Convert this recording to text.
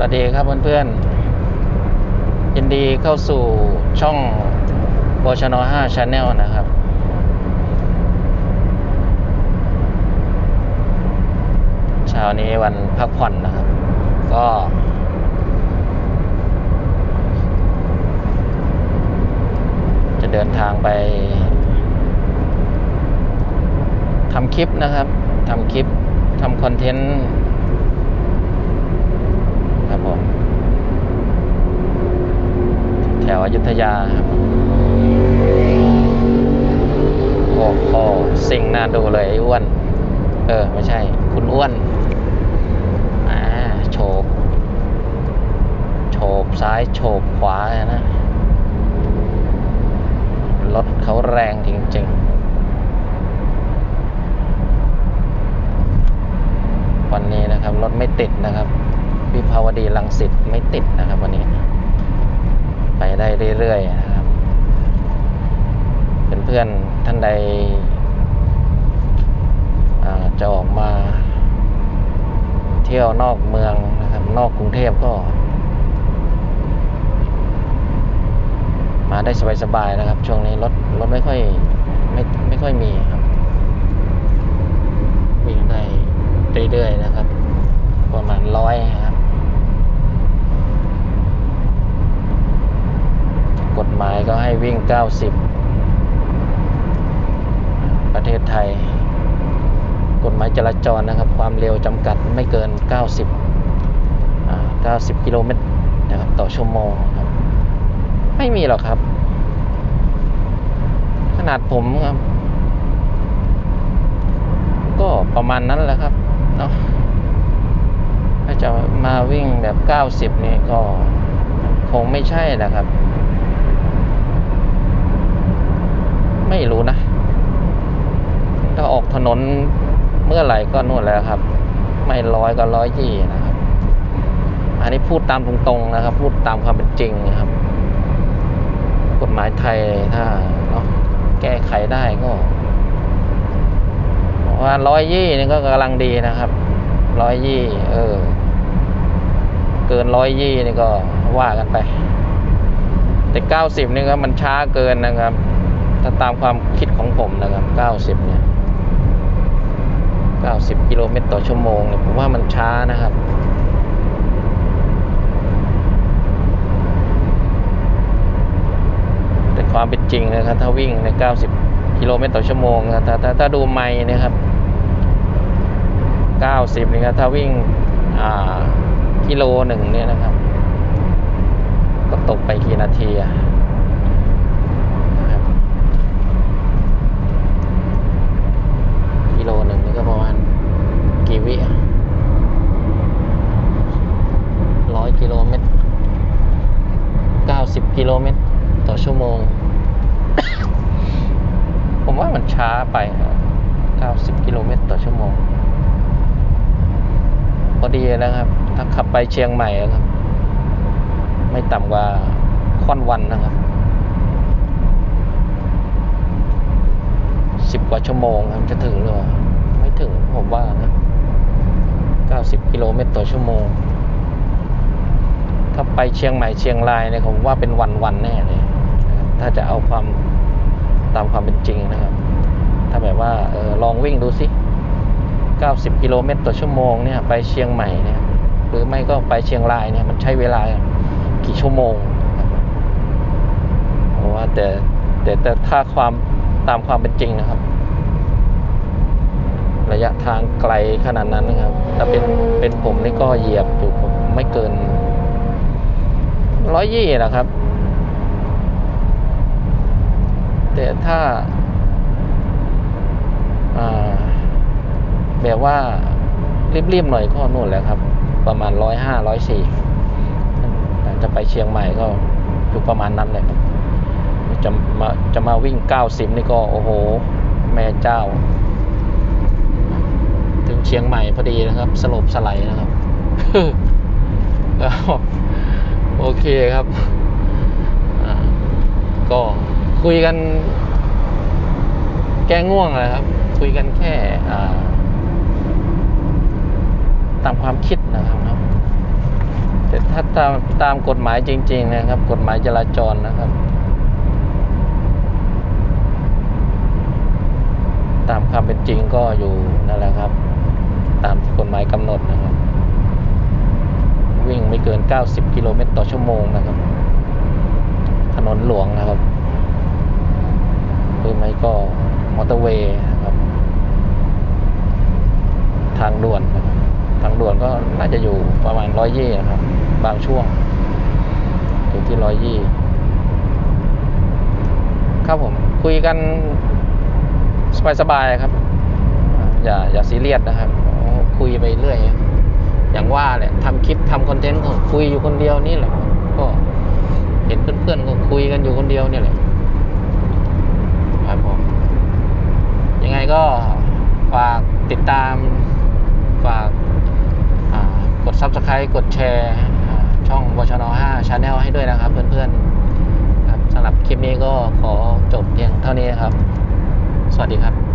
สวัสดีครับเพื่อนๆ ยินดีเข้าสู่ช่องบชน5 Channel นะครับ เช้านี้วันพักผ่อนนะครับ ก็ จะเดินทางไปทำคลิปนะครับทำคลิปทำคอนเทนต์ ครับผม แถว อยุธยาโอ้โหสิ่งน่าดูเลยไอ้อ้วน เออ ไม่ใช่ คุณอ้วนอ่าโฉบโฉบซ้ายโฉบขวาเลยนะ รถเขาแรงจริง ๆ วันนี้นะครับ รถไม่ติดนะครับ วิภาวดีลังสิตไม่ติดนะครับวันนี้ ไปได้เรื่อยๆนะครับเพื่อนๆท่านใดจะออกมาเที่ยวนอกเมืองนะครับ นอกกรุงเทพก็ มาได้สบายๆนะครับ ช่วงนี้รถรถไม่ค่อยไม่ไม่ค่อยมีครับวิ่งได้เรื่อยๆนะครับ ประมาณร้อยครับ กฎหมายก็ให้ วิ่ง 90 ประเทศไทย กฎหมายจราจรนะครับ ความเร็วจำกัดไม่เกิน 90 90 กิโลเมตรนะครับต่อชั่วโมงครับ ไม่มีหรอกครับ ขนาดผมครับ ก็ประมาณนั้นแหละครับเนาะถ้าจะมาวิ่งแบบ 90 นี่ก็คงไม่ใช่นะครับ ไม่รู้นะ ถ้าออกถนนเมื่อไหร่ก็นู่นแหละครับ ไม่ร้อยก็ร้อยยี่นะครับ อันนี้พูดตามตรงๆนะครับ พูดตามความเป็นจริงนะครับ กฎหมายไทยถ้าเนาะแก้ไขได้ก็ว่าร้อยยี่นี่ก็กำลังดีนะครับร้อยยี่เออ เกินร้อยยี่นี่ก็ว่ากันไป แต่เก้าสิบนี่ก็มันช้าเกินนะครับ ถ้าตามความคิดของผมนะครับเก้าสิบเนี่ย เก้าสิบกิโลเมตรต่อชั่วโมงผมว่ามันช้านะครับ แต่ความเป็นจริงนะครับ ถ้าวิ่งใน 90 กิโลเมตรต่อชั่วโมงนะถ้าถ้าถ้าดูไมล์นะครับ 90นี่ครับถ้าวิ่งอ่ากิโลหนึ่งเนี่ยนะครับ ก็ตกไปกี่นาทีอะนะครับกิโลหนึ่งนี่ก็ ประมาณกี่วิอะร้อยกิโลเมตร90กิโลเมตรต่อชั่วโมง ผมว่ามันช้าไปนะ90กิโลเมตรต่อชั่วโมง พอดีนะครับ ถ้าขับไปเชียงใหม่ครับ ไม่ต่ำกว่าค่อนวันนะครับสิบกว่าชั่วโมงครับจะถึงหรือเปล่าไม่ถึง ผมว่านะ 90 กิโลเมตรต่อชั่วโมง ถ้าไปเชียงใหม่เชียงรายเนี่ยผมว่าเป็นวันๆแน่เลยถ้าจะเอาความตามความเป็นจริงนะครับ ถ้าแบบว่าออลองวิ่งดูสิ 90 กิโลเมตรต่อชั่วโมงเนี่ยไปเชียงใหม่เนี่ย หรือไม่ก็ไปเชียงรายเนี่ยมันใช้เวลากี่ชั่วโมงเพราะว่าแต่แต่แต่ถ้าความตามความเป็นจริงนะครับ ระยะทางไกลขนาดนั้นนะครับ ถ้าเป็นเป็นผมนี่ก็เหยียบอยู่ผมไม่เกินร้อยยี่นะครับ แต่ถ้าแบบว่ารีบๆหน่อยก็นู่นแหละครับ ประมาณร้อยห้าร้อยสี่จะไปเชียงใหม่ก็อยู่ประมาณนั้นเลยครับจะมาจะมาวิ่งเก้าสิบนี่ก็ โอ้โห แม่เจ้า เชียงใหม่พอดีนะครับ สลบสไลด์นะครับโอเคครับก็คุยกัน แก้ง่วงเลยครับ คุยกันแค่ตามความคิดนะครับแต่ถ้าตามตามกฎหมายจริง ๆ นะครับ กฎหมายจราจรนะครับ ตามความเป็นจริงก็อยู่นั่นแหละครับ กำหนดนะครับ วิ่งไม่เกิน 90 กิโลเมตรต่อชั่วโมงนะครับ ถนนหลวงนะครับหรือไม่ก็มอเตอร์เวย์นะครับ ทางด่วนทางด่วนก็น่าจะอยู่ประมาณร้อยยี่นะครับ บางช่วงอยู่ที่ร้อยยี่ครับผมคุยกันสบายๆครับ อย่าอย่าซีเรียสนะครับ คุยไปเรื่อย อย่างว่าแหละทำคลิปทำคอนเทนต์ก็คุยอยู่คนเดียวนี่แหละก็เห็นเพื่อนๆก็คุยกันอยู่คนเดียวเนี่ยแหละครับผมยังไงก็ฝากติดตามฝากกด Subscribe กดแชร์ช่องวชน5 Channel ให้ด้วยนะครับ เพื่อนๆครับสำหรับคลิปนี้ก็ขอจบเพียงเท่านี้ครับ สวัสดีครับ